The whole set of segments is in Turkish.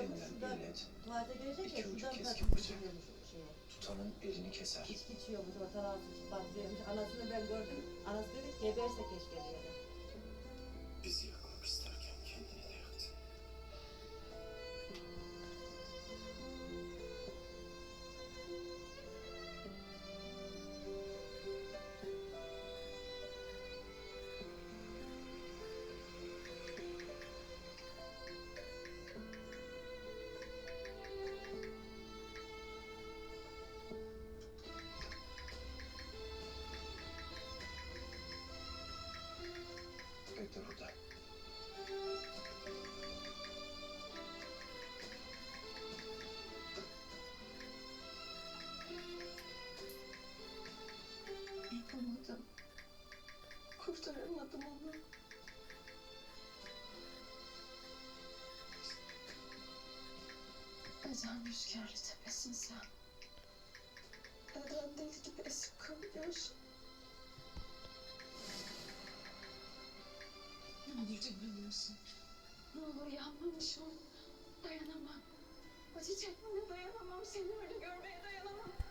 denilen tuvalete girecek iki ucu şuradan keskin bıçak. şeye. tutanın elini keser. İçki içiyormuş ortadan ağzı çıplak Anasını ben gördüm. Anası dedi ki, geberse keşke diye. Bizi Yapamadım. Kurtaramadım onu. Neden rüzgarlı tepesin sen? Neden deli gibi esip kalıyorsun? Ne olur dinlemiyorsun. Ne olur yanmamış ol. Dayanamam. Acı çekmene dayanamam. Seni öyle görmeye dayanamam.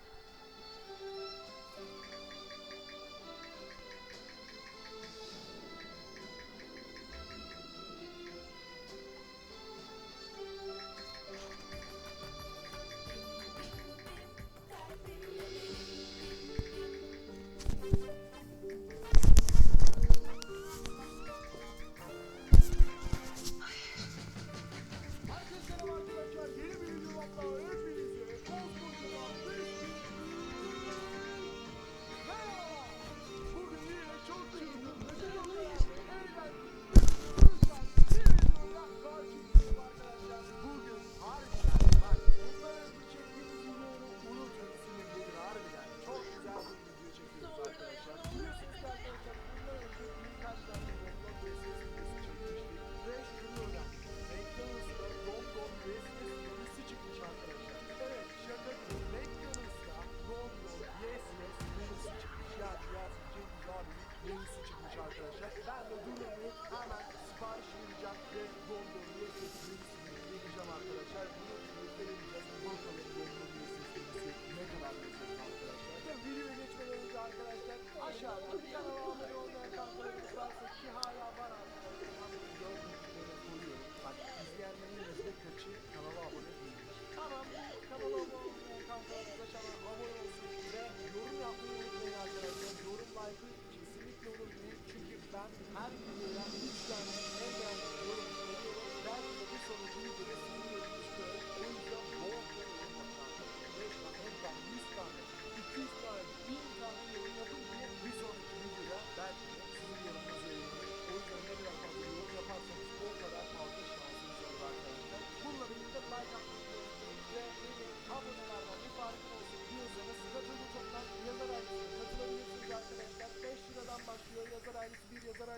Ben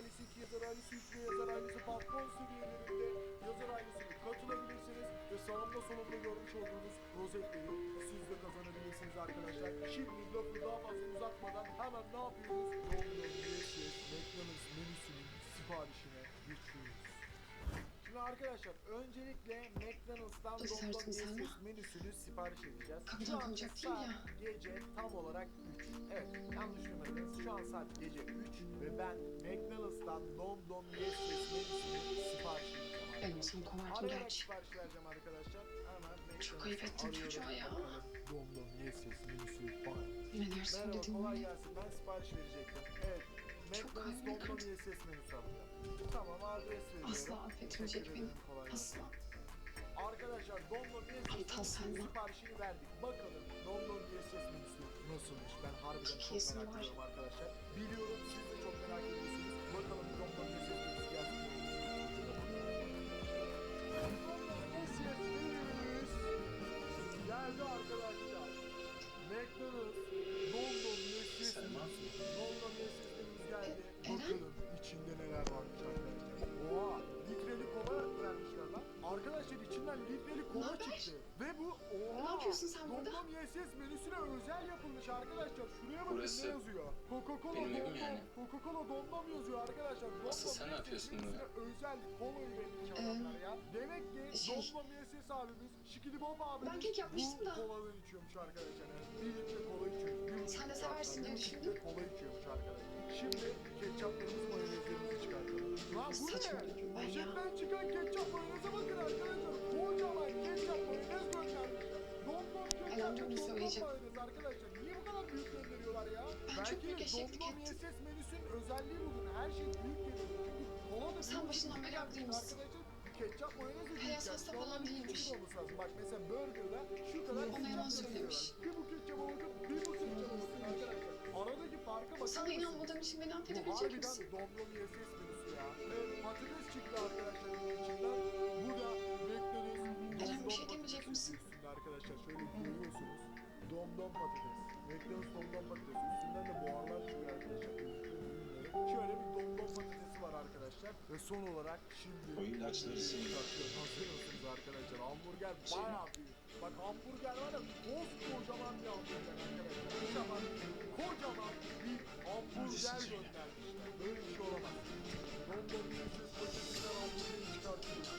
ailesi 2, yazar ailesi 3 ve yazar ailesi patron seviyelerinde yazar ailesine katılabilirsiniz ve sağımda solumda görmüş olduğunuz rozetleri siz de kazanabilirsiniz arkadaşlar. Şimdi lafı daha fazla uzatmadan hemen ne yapıyoruz? Domino's Yes McDonald's menüsünün siparişine geçiyoruz. Şimdi arkadaşlar öncelikle McDonald's'tan Dur, Domino's sertim sen Yes menüsünü sipariş edeceğiz. Kapıdan kalacak değil ya. Gece tam olarak 3. Evet yanlış duymadınız. Şu an saat gece 3 ve ben McDonald's'tan Dom Dom Yes Yes menüsünü sipariş edeceğim Ben arkadaşlar. olsam kovardım Arayarak gerçi. sipariş vereceğim arkadaşlar. Hemen Çok ayıp arıyorum. çocuğa ya. Bakalım Dom Dom Yes Yes menüsü var. Ne dersin Merhaba dedim kolay mi? gelsin. Ben sipariş verecektim. Evet. Çok. Tamam adres veriyorum. Asla affetmeyecek beni. Asla. Arkadaşlar Dom Dom Yes Yes Aptal menüsünün Selma. siparişini verdik. Bakalım Dom Dom Yes Yes menüsü nasılmış? Ben harbiden çok merak ediyorum arkadaşlar. Biliyorum siz de çok merak ediyorsunuz. Bakalım Dom Dom Yes Yes menüsü gelsin. mi? Dom Dom Yes Yes menümüz geldi arkadaşlar. McDonald's arkadaşlar. İçinden litreli kola Naber? çıktı. Ve bu oha. Ne yapıyorsun sen burada? Domdom YSS menüsüne özel yapılmış arkadaşlar. Şuraya bakın Burası ne yazıyor. Coca-Cola benim evim Domdom. yani. Coca-Cola Domdom yazıyor arkadaşlar. Asıl Domdom sen ne YSS yapıyorsun menüsüne burada? Özel kola üretmiş Ee, adamlar ya. Demek ki şey- Domdom YSS abimiz, Şikidi Bob abimiz Ben kek yapmıştım bu da. koladan içiyormuş arkadaşlar. Yani bir litre kola içiyor. Bir Sen de seversin diye bir litre düşündüm. Kola içiyormuş arkadaşlar. Şimdi ketçaplarımız mayonezlerimizi çıkartalım. Lan bu ne? Ya. Poşetten çıkan ketçap mayoneze bakın arkadaşlar. Kocaman ketçap mayonez göndermişler. Domdom ketçap ve domdom mayonez arkadaşlar. Niye bu kadar büyük gönderiyorlar ya? Ben Belki çok büyük Domdom. YSS menüsünün özelliği budur. Her şey büyük geliyor. Çünkü kola da Sen başından beri haklıymışsın. Ketçap mayonez de hasta gelmiş. falan değilmiş. Bak mesela burgerda şu kadar Ona yalan ketçap söylemiş. Bir bu ketçaba bakın, bir bu ketçaba bakın arkadaşlar. Aradaki farka bakar Sana mısınız? inanmadığım için beni Bu affedebilecek harbiden misin? Domdom YSS menüsü ya. Evet patates çıktı arkadaşlar içinden. Bu da bekleriz. Eren, bir şey demeyecek misin? Üstünde arkadaşlar şöyle görüyorsunuz. Domdom patates. Bekleriz domdom patates. Üstünden de buharlar çıkıyor arkadaşlar. Şöyle bir domdom patatesi var arkadaşlar. Ve son olarak şimdi... O ilaçları sildi. Hazır mısınız arkadaşlar? Hamburger Şey- bayağı büyük. Bak hamburger var ya koskocaman bir hamburger arkadaşlar. Kocaman, kocaman bir hamburger göndermişler. Böyle bir şey yiyeceğiz paketinden hamburgeri çıkartıyoruz.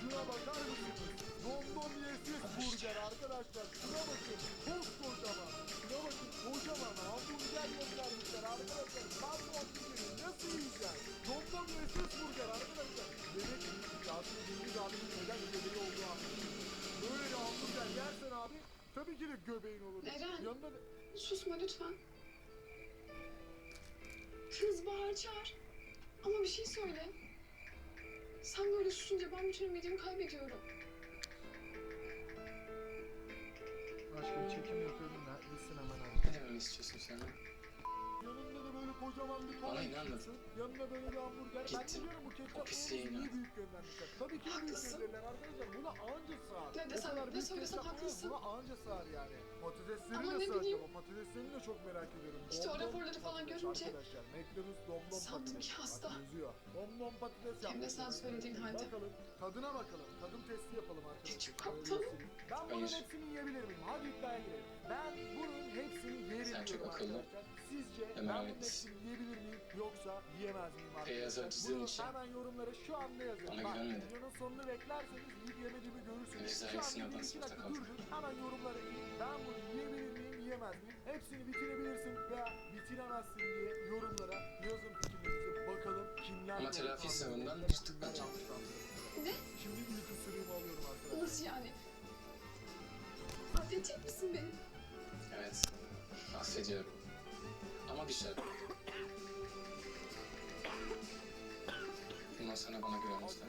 Şuna bakar mısınız? Domdom yesis burger arkadaşlar. Şuna bakın. Koskocaman. Şuna bakın. Kocaman hamburger göndermişler arkadaşlar. Ben bu hamburgeri nasıl yiyeceğim? Domdom yesis burger arkadaşlar. Demek ki aslında Cengiz abinin neden göbeği olduğu anlaşılıyor. Böyle bir hamburger yersen abi tabii ki de göbeğin olur. Eren. Yanında da... Susma lütfen. Kız bağır çağır. Söyle. Sen böyle susunca ben bütün ümidimi kaybediyorum. Aşkım çekim yapıyordum da gitsin hemen abi. Ne dememi istiyorsun sen? Yanında da böyle kocaman bir kola Bana inanmadın. içiyorsun. Yanında böyle bir hamburger. Ben Gittim. diyorum bu ketçap O pisliğe mayonezi niye büyük göndermişler. Tabii ki büyük Haklısın. gönderirler arkadaşlar. Buna anca sığar. Ne desem- ne söylesem haklısın. Buna anca sığar yani. Patatesleri Ama de ne bileyim. ama patateslerini de çok merak ediyorum. İşte o raporları falan patates görünce Arkadaşlar McDonald's domdom sandım patates. ki hasta. Bak yazıyor. Domdom patates Hem de sen söylediğin arkadaşlar. halde. Bakalım tadına bakalım. Tadım testi yapalım arkadaşlar. Çok aptal. Ben bunun Hayır. hepsini yiyebilir miyim? Hadi iddiaya girelim. Ben bunun hepsini yerim Sen çok akıllı. arkadaşlar. Sizce ben bunun hepsini yiyebilir miyim yoksa yiyemez miyim arkadaşlar? Beyaz at çizdiğin Bunu için hemen yorumlara şu anda yazın. bana Bak güvenmedin. videonun sonunu beklerseniz yiyip yemediğimi görürsünüz. Rezalet Şu an sınavdan bir iki sınıfta dakika durdun. Hemen yorumlara in. Ben bunu yiyebilir miyim yiyemez miyim? Hepsini bitirebilirsin veya bitiremezsin diye yorumlara yazın fikirlerinizi. Bakalım kimler Ama telafi sınavından tahmin ediyor. Ne? Şimdi ilk ısırığımı alıyorum arkadaşlar. Nasıl yani? Affedecek misin beni? Evet. Affediyorum. Ama güzel. Bundan sonra bana güvenmişler.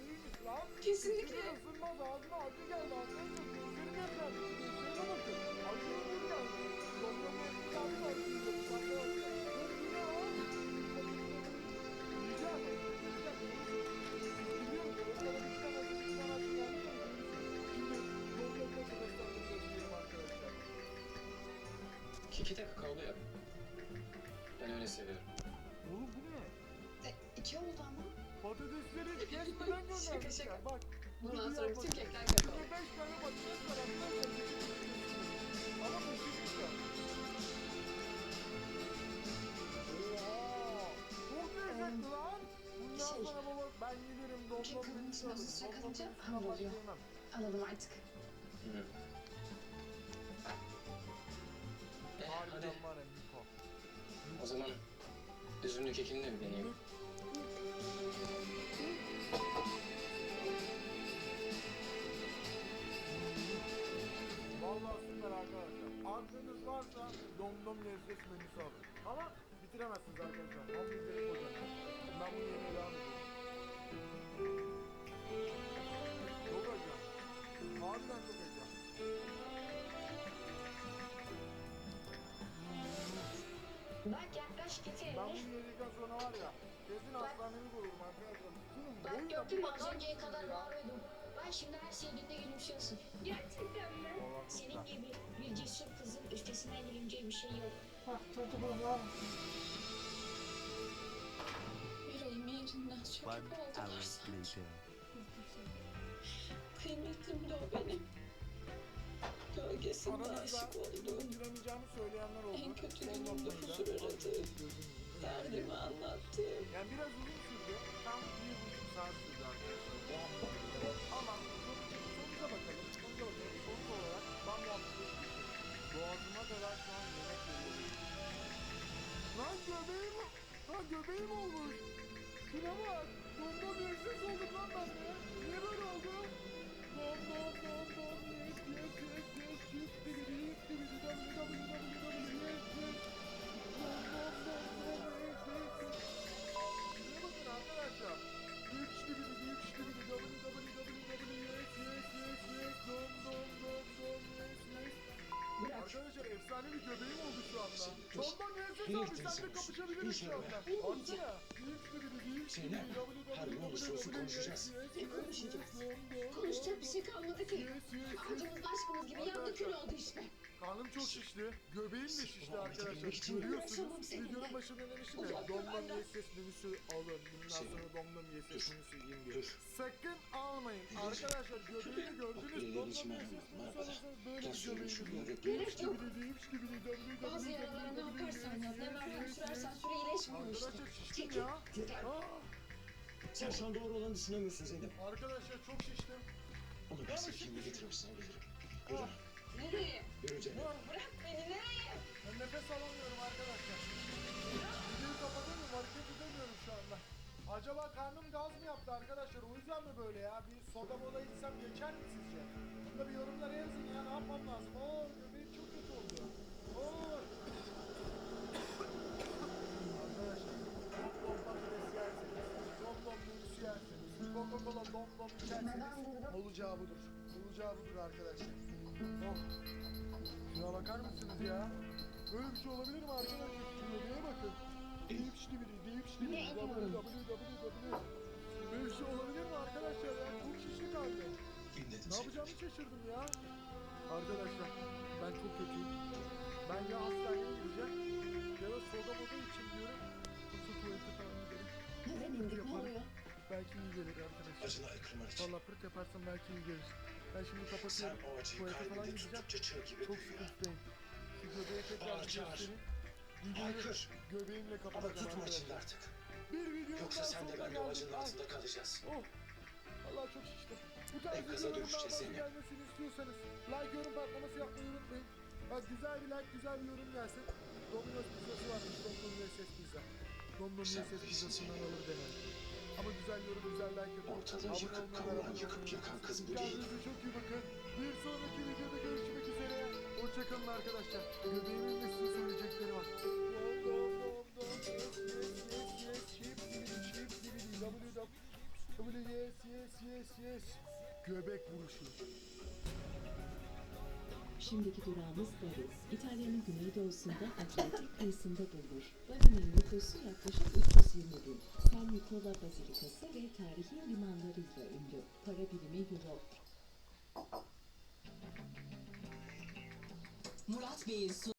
Kesinlikle. Isırmaz ağzına acı geldi arkadaşlar. Gözlerim yaşardı. Gözlerine bakın. Acı gözleri geldi. Doktorun elini kaldı acı gözleri. Arkadaşlar. Dur yine o. Yiyeceğim. Yiyeceğim. Biliyorum ki o kadar bir tane acı bir tane acı geldi. Şimdi doktorun arkadaşlarla gözlerim arkadaşlar. Keki de kakaolu yap. Ben öyle seviyorum. Oğlum bu ne? E, iki oldu ama. Patatesleri kesmeden Şaka göndermişler. şaka. Bak. Bundan sonra bütün kekler. Bundan Şey, baba ben domdom çakılınca hamur. Anladım artık. Harbiden var Niko. O zaman üzümlü kekini de bir deneyeyim. Vallahi süper arkadaşlar. Aklınız varsa domdom lezzet menüsü alın. Ama bitiremezsiniz arkadaşlar. Hamburgeri koyacağım. Ben bunu yemeye devam ediyorum. Çok acayip. Harbiden çok acayip. Bak yaklaş Ben getir. bunu yedikten sonra var ya kesin hastanelik olurum arkadaşlar. Bak mü az önceye kadar bağırıyordum. Sen şimdi her şey günde gülümsüyorsun. Gerçekten mi? Senin gibi bir cesur kızın üstesinden gülümceği bir şey yok. Bak tadı baba. Yüreğim yerinden söküp oldular sanki. Kıymetlim de o benim. Gölgesinde Aranızda aşık olduğum, söyleyenler oldu. en kötü günümde huzur aradı. Derdimi anlattı. Yani biraz uzun sürdü. Tam bir buçuk saat göbeğim olmuş. Şuna bak. Donda bir ses oldum lan ben de. Niye böyle oldu? Dom dom dom dom yes yes yes yes shift dibidi yift dibidi www yes yes. Dom dom dom dom yes yes yes. Şuraya bakın arkadaşlar. Üç dibidi üç dibidi www yes yes yes yes dom dom dom dom yes yes. Arkadaşlar efsane bir göbeğim oldu şu anda. Dondan Baksana. Üç dibidi üç Zeynep, her ne olursa olsun konuşacağız. Ne konuşacağız? Konuşacak bir şey kalmadı ki. Ağacımız aşkımız gibi yandı kül oldu işte. Karnım çok şişti. Göbeğim de şişti arkadaşlar. Görüyorsunuz. Videonun başında demiştim ya. Benden. YSS menüsü alın. Bundan Şey, sonra Domlam YSS dur, menüsü yiyin diye. Sakın almayın. Arkadaşlar göbeğimi gördünüz. YSS yapma, menüsü alırsanız böyle bir göbeğiniz olur. Gerek yok. Üç gibi değil, Bazı yaralara ne yaparsan yap, ne merhem sürersen süre iyileşmiyor işte. Arkadaşlar şiştim ya. Aa, Sen şu an doğru olanı düşünemiyorsun Zeynep. Arkadaşlar çok şiştim. Onu ben sana kimle getirmişsin bilirim. Yürü, Nereye? yürü Zeynep. Bırak beni nereye? Ben nefes alamıyorum arkadaşlar. Videoyu kapatamıyorum, hareket edemiyorum şu anda. Acaba karnım gaz mı yaptı arkadaşlar? O yüzden mi böyle ya? Bir soda mola içsem geçer mi sizce? Bunda bir yorumlar yazın ya. Ne yapmam lazım? Oo göbeğim çok kötü oldu. Oo. Arkadaşlar, dom dom patates yerseniz, dom dom menüsü yerseniz, Coca-Cola dom dom içerseniz olacağı budur. Olacağı budur arkadaşlar. Oh. Şuna bakar mısınız ya? Böyle bir şey olabilir mi arkadaşlar? Şuraya bakın. Deyip şişli biri, deyip şişli biri. www. Böyle bir şey olabilir mi arkadaşlar ya? Çok şişli kaldı. Dinledim Ne yapacağımı şaşırdım ya. Arkadaşlar ben çok kötüyüm. Ben ya hastaneye gideceğim ya da soda moda için diyorum. Yoksa tuvalete falan giderim. İndik ne oluyor? Belki iyi gelir arkadaşlar. Aykırman için. Valla pırt yaparsam belki iyi gelir. Ben şimdi kapatıyorum. Tuvalete falan gideceğim. Çok sıkıntıyım. Şu göbeğe tekrar bir göstereyim. Videoyu göbeğimle kapatacağım tutma arkadaşlar. artık. Bir videonun Yoksa sen de ben de o geldik. acının Ay, altında kalacağız. Oh. Allah çok şiştim. Bu tarz videoların daha fazla gelmesini istiyorsanız like yorum patlaması yapmayı unutmayın. Bak güzel bir like güzel bir yorum gelsin. Domino's pizzası varmış. Domino's pizza. Domino's pizzasından alır denerim. Ama güzel yorum, güzel like atın. Ortada yıkıp kavuran, yıkıp yakan kız bu değil. Kendinize çok iyi bakın. Bir sonraki videoda görüşmek üzere. Hoşçakalın arkadaşlar. Göbeğimin üstüne söyleyecekleri var. W, yes, yes, yes, yes. Göbek vuruşu. Şimdiki durağımız Bari. İtalya'nın güneydoğusunda Atlantik kıyısında bulunur. Bari'nin nüfusu yaklaşık 3 121. San Nikola Bazilikası ve tarihi limanlarıyla ünlü. Para birimi Euro. Murat Bey'in